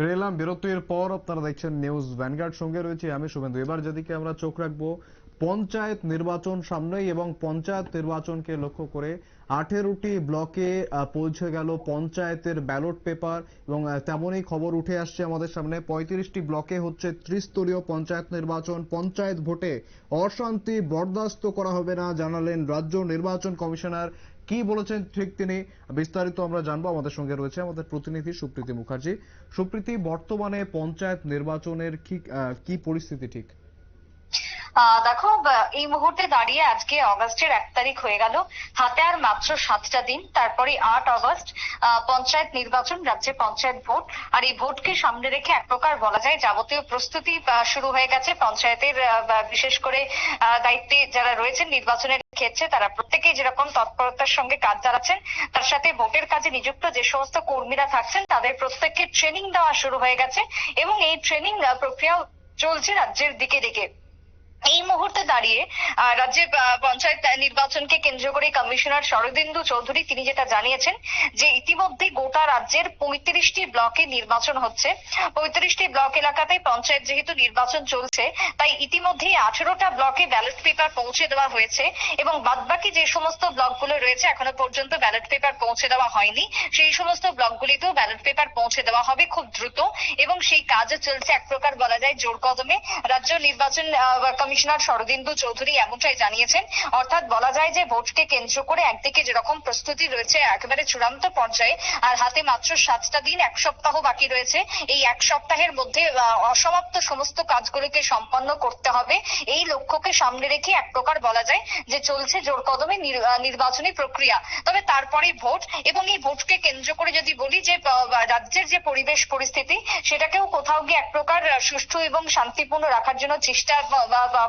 ফিরে এলাম বিরতির পর আপনারা দেখছেন নিউজ ভ্যানগার্ড সঙ্গে রয়েছে আমি শুভেন্দু। এবার যেদিকে আমরা চোখ রাখব, পঞ্চায়েত নির্বাচন সামনেই এবং পঞ্চায়েত নির্বাচনকে লক্ষ্য করে আঠেরোটি ব্লকে পৌঁছে গেল পঞ্চায়েতের ব্যালট পেপার এবং তেমনই খবর উঠে আসছে আমাদের সামনে। পঁয়ত্রিশটি ব্লকে হচ্ছে ত্রিস্তরীয় পঞ্চায়েত নির্বাচন। পঞ্চায়েত ভোটে অশান্তি বরদাস্ত করা হবে না, জানালেন রাজ্য নির্বাচন কমিশনার কি বলেছেন ঠিক তিনি বিস্তারিত আমরা জানব। আমাদের সঙ্গে রয়েছে আমাদের প্রতিনিধি সুপ্রীতি মুখার্জি। সুপ্রীতি, বর্তমানে পঞ্চায়েত নির্বাচনের কি পরিস্থিতি ঠিক? দেখো এই মুহূর্তে দাঁড়িয়ে আজকে অগস্টের এক তারিখ হয়ে গেল। হাতে আর মাত্র সাতটা দিন, তারপরে আট অগস্ট পঞ্চায়েত নির্বাচন, রাজ্যে পঞ্চায়েত ভোট। আর এই ভোটকে সামনে রেখে এক প্রকার বলা যায় যাবতীয় প্রস্তুতি শুরু হয়ে গেছে। পঞ্চায়েতের বিশেষ করে দায়িত্বে যারা রয়েছেন নির্বাচনের ক্ষেত্রে তারা প্রত্যেকেই যেরকম তৎপরতার সঙ্গে কাজ চালাচ্ছেন, তার সাথে ভোটের কাজে নিযুক্ত যে সমস্ত কর্মীরা থাকছেন, তাদের প্রত্যেককে ট্রেনিং দেওয়া শুরু হয়ে গেছে এবং এই ট্রেনিং প্রক্রিয়াও চলছে রাজ্যের দিকে দিকে। এই মুহূর্তে দাঁড়িয়ে রাজ্যে পঞ্চায়েত নির্বাচনকে কেন্দ্র করে কমিশনার শরদিন্দু চৌধুরী তিনি যেটা জানিয়েছেন যে ইতিমধ্যে গোটা রাজ্যের পঁয়ত্রিশটি ব্লকে নির্বাচন হচ্ছে। পঁয়ত্রিশটি ব্লক এলাকাতে পঞ্চায়েত যেহেতু নির্বাচন চলছে, তাই ইতিমধ্যেই আঠেরোটা ব্লকে ব্যালট পেপার পৌঁছে দেওয়া হয়েছে এবং বাদবাকি যে সমস্ত ব্লকগুলো রয়েছে এখনও পর্যন্ত ব্যালট পেপার পৌঁছে দেওয়া হয়নি। সেই সমস্ত ব্লকগুলিতেও ব্যালট পেপার পৌঁছে দেওয়া হবে খুব দ্রুত এবং সেই কাজও চলছে। এক প্রকার বলা যায় জোর কদমে। রাজ্য নির্বাচন কমিশনার শরদিন্দু চৌধুরী এমনটাই জানিয়েছেন। অর্থাৎ বলা যায় যে ভোটকে কেন্দ্র করে একদিকে যেরকম প্রস্তুতি রয়েছে, একেবারে চূড়ান্ত পর্যায়ে, আর হাতে মাত্র সাতটা দিন, এক সপ্তাহ বাকি রয়েছে, এই এক সপ্তাহের মধ্যে অসমাপ্ত সমস্ত কাজগুলিকে সম্পন্ন করতে হবে। এই লক্ষ্যকে সামনে রেখে এক প্রকার বলা যায় যে চলছে জোর কদমে নির্বাচনী প্রক্রিয়া। তবে তারপরে ভোট, এবং এই ভোটকে কেন্দ্র করে যদি বলি যে রাজ্যের যে পরিবেশ পরিস্থিতি, সেটাকেও কোথাও গিয়ে এক প্রকার সুষ্ঠু এবং শান্তিপূর্ণ রাখার জন্য চেষ্টা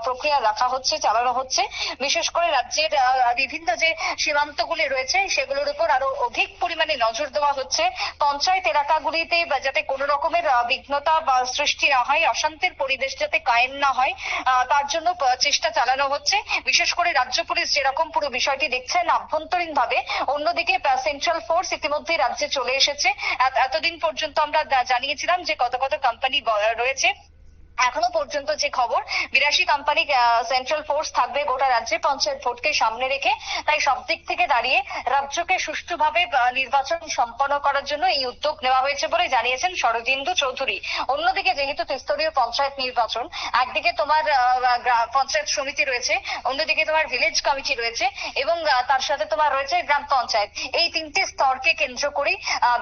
প্রক্রিয়া রাখা হচ্ছে, চালানো হচ্ছে। বিশেষ করে রাজ্যের বিভিন্ন যে সীমান্তগুলি রয়েছে, সেগুলোর উপর আরও অধিক পরিমাণে নজর দেওয়া হচ্ছে। পঞ্চায়েত এলাকাগুলিতে যাতে কোনো রকমের বিঘ্নতা বা সৃষ্টি না হয়, অশান্তির পরিবেশ যাতে কায়েম না হয় তার জন্য চেষ্টা চালানো হচ্ছে। বিশেষ করে রাজ্য পুলিশ যেরকম পুরো বিষয়টি দেখছেন আভ্যন্তরীণ ভাবে অন্যদিকে সেন্ট্রাল ফোর্স ইতিমধ্যে রাজ্যে চলে এসেছে। এতদিন পর্যন্ত আমরা জানিয়েছিলাম যে কত কত কোম্পানি রয়েছে। এখনও পর্যন্ত যে খবর, বিরাশি কোম্পানি সেন্ট্রাল ফোর্স থাকবে গোটা রাজ্যে, পঞ্চায়েত ভোটকে সামনে রেখে। তাই সব দিক থেকে দাঁড়িয়ে রাজ্যকে সুষ্ঠুভাবে নির্বাচন সম্পন্ন করার জন্য এই উদ্যোগ নেওয়া হয়েছে বলে জানিয়েছেন শরদিন্দু চৌধুরী। অন্যদিকে যেহেতু ত্রিস্তরীয় পঞ্চায়েত নির্বাচন, একদিকে তোমার পঞ্চায়েত সমিতি রয়েছে, অন্যদিকে তোমার ভিলেজ কমিটি রয়েছে এবং তার সাথে তোমার রয়েছে গ্রাম পঞ্চায়েত। এই তিনটি স্তরকে কেন্দ্র করে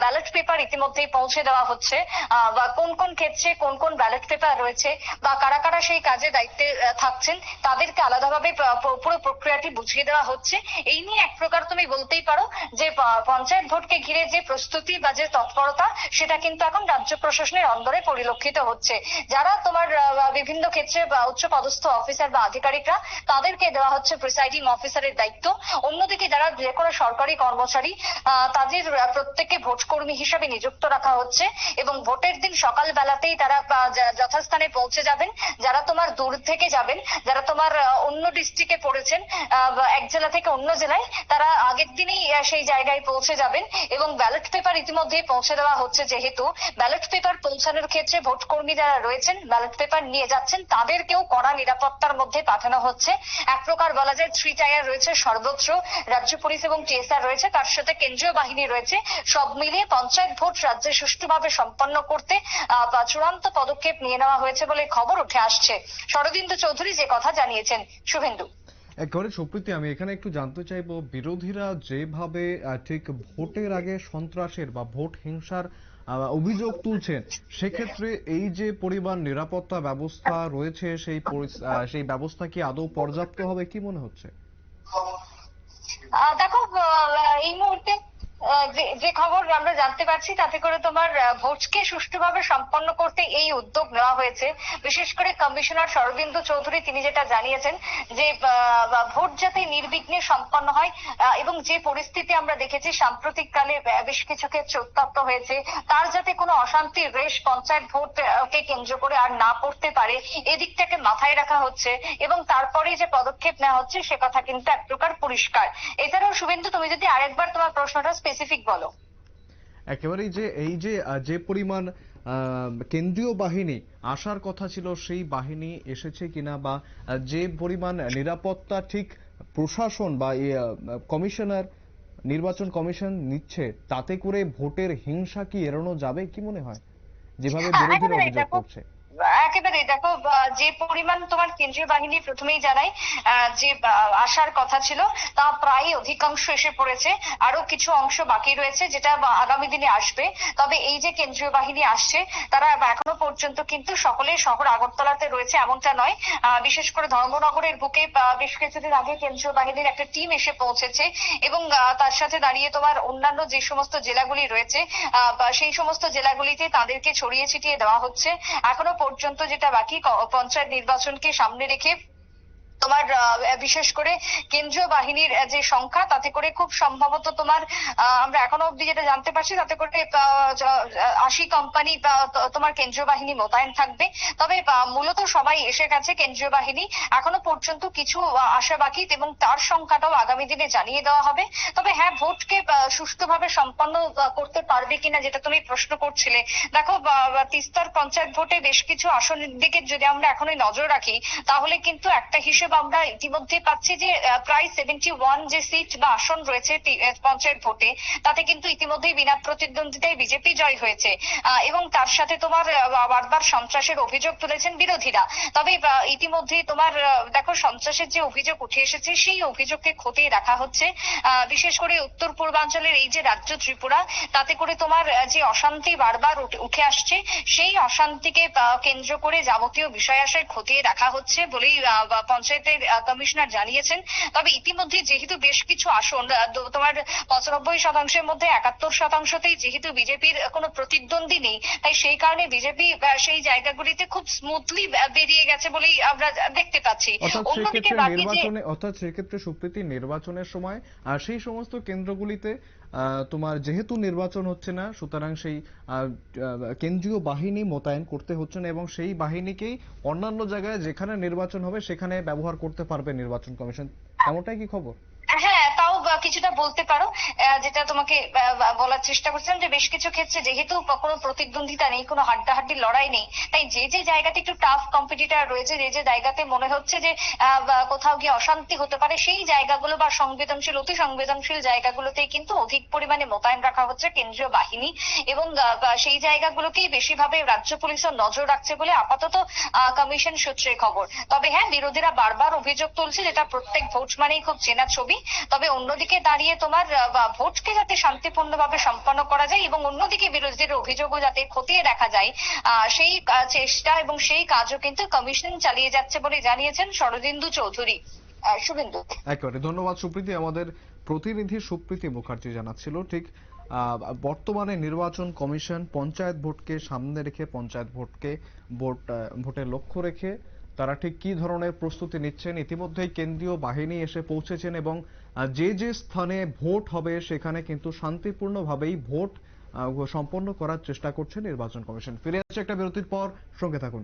ব্যালট পেপার ইতিমধ্যেই পৌঁছে দেওয়া হচ্ছে। কোন কোন ক্ষেত্রে কোন কোন ব্যালট পেপার রয়েছে বা কারা কারা সেই কাজে দায়িত্বে থাকছেন, তাদেরকে আলাদাভাবে পুরো প্রক্রিয়াটি বুঝিয়ে দেওয়া হচ্ছে। এই নিয়ে এক প্রকার তুমি বলতেই পারো যে পঞ্চায়েত ভোটকে ঘিরে যে প্রস্তুতি বা যে তৎপরতা, সেটা কিন্তু এখন রাজ্য প্রশাসনের অন্দরে পরিলক্ষিত হচ্ছে। যারা তোমার বিভিন্ন ক্ষেত্রে উচ্চ পদস্থ অফিসার বা আধিকারিকরা, তাদেরকে দেওয়া হচ্ছে প্রিসাইডিং অফিসারের দায়িত্ব। অন্যদিকে যারা যে কোনো সরকারি কর্মচারী তাদের প্রত্যেককে ভোট কর্মী হিসেবে নিযুক্ত রাখা হচ্ছে এবং ভোটের দিন সকাল বেলাতেই তারা যথাস্থানে পৌঁছে যাবেন, যারা তোমার দূর থেকে যাবেন, যারা তোমার অন্য ডিস্ট্রিক্টে পড়েছেন এক জেলা থেকে অন্য জেলায়, তারা আগের দিনেই সেই জায়গায় পৌঁছে যাবেন এবং ব্যালট পেপার ইতিমধ্যেই পৌঁছে দেওয়া হচ্ছে যেহেতু ব্যালট পেপার পৌঁছানোর ক্ষেত্রে ভোট কর্মী যারা রয়েছেন ব্যালট পেপার নিয়ে যাচ্ছেন, তাদেরকেও কড়া নিরাপত্তার মধ্যে পাঠানো হচ্ছে। এক প্রকার বলা যায় থ্রি টায়ার রয়েছে, সর্বত্র রাজ্য পুলিশ এবং টিএসআর রয়েছে, তার সাথে কেন্দ্রীয় বাহিনী রয়েছে, সব মিলিয়ে পঞ্চায়েত ভোট রাজ্যে সুষ্ঠুভাবে সম্পন্ন করতে চূড়ান্ত পদক্ষেপ নিয়ে নেওয়া হয়েছে বলে খবর উঠে আসছে। শরদিন্দু চৌধুরী যে কথা জানিয়েছেন শুভেন্দু। একেবারে সুপ্রীতি আমি এখানে একটু জানতে চাইব বিরোধীরা যেভাবে ঠিক ভোটের আগে সন্ত্রাসের বা ভোট হিংসার অভিযোগ তুলছেন সেক্ষেত্রে এই যে পরিমাণ নিরাপত্তা ব্যবস্থা রয়েছে সেই সেই ব্যবস্থা কি আদৌ পর্যাপ্ত হবে? কি মনে হচ্ছে? দেখো এই মুহূর্তে যে খবর আমরা জানতে পারছি, তাতে করে তোমার ভোটকে সুষ্ঠুভাবে সম্পন্ন করতে এই উদ্যোগ নেওয়া হয়েছে। বিশেষ করে কমিশনার শরদিন্দু চৌধুরী, তিনি যেটা জানিয়েছেন যে ভোট যাতে নির্বিঘ্নে সম্পন্ন হয় এবং যে পরিস্থিতি আমরা দেখেছি, সাম্প্রতিক কালে বেশ কিছু ক্ষেত্রে উত্তপ্ত হয়েছে, তার যাতে কোনো অশান্তির রেশ পঞ্চায়েত ভোট কে কেন্দ্র করে আর না পড়তে পারে, এদিকটাকে মাথায় রাখা হচ্ছে, এবং তারপরে যে পদক্ষেপ নেওয়া হচ্ছে, সে কথা কিন্তু এক প্রকার পরিষ্কার। এছাড়াও, শুভেন্দু, তুমি যদি আরেকবার তোমার প্রশ্নটা স্পেসিফিক বলো। একেবারেই যে এই যে যে পরিমাণ কেন্দ্রীয় বাহিনী আসার কথা ছিল সেই বাহিনী এসেছে কিনা বা যে পরিমাণ নিরাপত্তা ঠিক প্রশাসন বা কমিশনার নির্বাচন কমিশন নিচ্ছে তাতে করে ভোটের হিংসা কি এড়ানো যাবে? কি মনে হয়? যেভাবে হ্যাঁ, বিরোধীরা অভিযোগ করছে। একেবারে দেখো যে পরিমাণ তোমার কেন্দ্রীয় বাহিনী প্রথমেই জানাই যে আসার কথা ছিল, তা প্রায় অধিকাংশ এসে পড়েছে। আরও কিছু অংশ বাকি রয়েছে যেটা আগামী দিনে আসবে। তবে এই যে কেন্দ্রীয় বাহিনী আসছে, তারা এখনও পর্যন্ত কিন্তু সকলে শহর আগরতলাতে রয়েছে, এমনটা নয়। বিশেষ করে ধর্মনগরের বুকে বেশ কিছুদিন আগে কেন্দ্রীয় বাহিনীর একটা টিম এসে পৌঁছেছে এবং তার সাথে দাঁড়িয়ে তোমার অন্যান্য যে সমস্ত জেলাগুলি রয়েছে সেই সমস্ত জেলাগুলিতে তাদেরকে ছড়িয়ে ছিটিয়ে দেওয়া হচ্ছে। এখনও পর্যন্ত যেটা বাকি পঞ্চায়েত নির্বাচনকে সামনে রেখে তোমার বিশেষ করে কেন্দ্রীয় বাহিনীর যে সংখ্যা, তাতে করে খুব সম্ভবত তোমার আমরা এখনও অব্দি যেটা জানতে পারছি, তাতে করে আশি কোম্পানি তোমার কেন্দ্রীয় বাহিনী মোতায়েন থাকবে। তবে মূলত সবাই এসে গেছে কেন্দ্রীয় বাহিনী। এখনও পর্যন্ত কিছু আসা বাকি এবং তার সংখ্যাটাও আগামী দিনে জানিয়ে দেওয়া হবে। তবে হ্যাঁ ভোটকে সুষ্ঠুভাবে সম্পন্ন করতে পারবে কিনা যেটা তুমি প্রশ্ন করছিলে। দেখো তিস্তার পঞ্চায়েত ভোটে বেশ কিছু আসনের দিকে যদি আমরা এখনই নজর রাখি, তাহলে কিন্তু একটা হিসেব আমরা ইতিমধ্যে পাচ্ছি যে প্রায় সেভেন্টি ওয়ান যে সিট বা আসন রয়েছে পঞ্চায়েত ভোটে তাতে কিন্তু ইতিমধ্যেই বিনা প্রতিদ্বন্দ্বিতায় বিজেপি জয় হয়েছে। এবং তার সাথে তোমার বারবার সন্ত্রাসের অভিযোগ তুলেছেন বিরোধীরা। তবে আহ, ইতিমধ্যেই তোমার দেখো সন্ত্রাসের যে অভিযোগ উঠে এসেছে সেই অভিযোগকে খতিয়ে দেখা হচ্ছে। বিশেষ করে উত্তর পূর্বাঞ্চলের এই যে রাজ্য ত্রিপুরা তাতে করে তোমার যে অশান্তি বারবার উঠে- আসছে সেই অশান্তিকে কেন্দ্র করে যাবতীয় বিষয় আশয় খতিয়ে দেখা হচ্ছে বলেই বা পঞ্চায়েতের কমিশনার জানিয়েছেন। তবে ইতিমধ্যে যেহেতু বেশ কিছু আসন তোমার পঁচানব্বই শতাংশের মধ্যে একাত্তর শতাংশতেই যেহেতু বিজেপির কোনো প্রতিদ্বন্দ্বী নেই তাই সেই কারণে বিজেপি সেই জায়গাগুলিতে খুব স্মুথলি বেরিয়ে গেছে বলেই আমরা দেখতে পাচ্ছি। অন্যদিকে বাকি যে নির্বাচনে অর্থাৎ সেক্ষেত্রে সুপ্রীতি নির্বাচনের সময় আর সেই সমস্ত কেন্দ্রগুলিতে তোমার যেহেতু নির্বাচন হচ্ছে না, সুতরাং সেই কেন্দ্রীয় বাহিনী মোতায়েন করতে হচ্ছে না এবং সেই বাহিনীকেই অন্যান্য জায়গায় যেখানে নির্বাচন হবে সেখানে ব্যবহার করতে পারবে নির্বাচন কমিশন। এমনটাই কি খবর? হ্যাঁ তাও কিছু কিছুটা বলতে পারো যেটা তোমাকে বলার চেষ্টা করছিলাম যে বেশ কিছু ক্ষেত্রে যেহেতু কোনো প্রতিদ্বন্দ্বিতা নেই, কোনো হাড্ডাহাড্ডি লড়াই নেই, তাই যে যে জায়গাতে একটু টাফ কম্পিটিটর রয়েছে, যে যে জায়গাতে মনে হচ্ছে যে কোথাও গিয়ে অশান্তি হতে পারে, সেই জায়গাগুলো বা সংবেদনশীল, অতি সংবেদনশীল জায়গাগুলোতেই কিন্তু অধিক পরিমাণে মোতায়েন রাখা হচ্ছে কেন্দ্রীয় বাহিনী এবং সেই জায়গাগুলোকেই বেশিভাবে রাজ্য পুলিশও নজর রাখছে বলে আপাতত কমিশন সূত্রে খবর। তবে হ্যাঁ বিরোধীরা বারবার অভিযোগ তুলছে যেটা প্রত্যেক ভোট মানেই খুব চেনা ছবি। তবে অন্যদিকে দাঁড়িয়ে তোমার আহ, ভোটকে যাতে শান্তিপূর্ণভাবে সম্পন্ন করা যায় এবং অন্যদিকে বিরোধীদের অভিযোগও যাতে খতিয়ে দেখা যায় সেই চেষ্টা এবং সেই কাজও কিন্তু কমিশন চালিয়ে যাচ্ছে বলে জানিয়েছেন শরদিন্দু চৌধুরী। শুভেন্দু। একেবারে ধন্যবাদ সুপ্রীতি। আমাদের প্রতিনিধি সুপ্রীতি মুখার্জি জানাচ্ছিল ঠিক বর্তমানে নির্বাচন কমিশন পঞ্চায়েত ভোটকে সামনে রেখে পঞ্চায়েত ভোটকে ভোট ভোটের লক্ষ্য রেখে তারা ঠিক কি ধরনের প্রস্তুতি নিচ্ছেন? ইতিমধ্যেই কেন্দ্রীয় বাহিনী এসে পৌঁছেছেন এবং যে যে স্থানে ভোট হবে সেখানে কিন্তু শান্তিপূর্ণভাবেই ভোট সম্পন্ন করার চেষ্টা করছে নির্বাচন কমিশন। ফিরে আসছে একটা বিরতির পর, সঙ্গে থাকুন।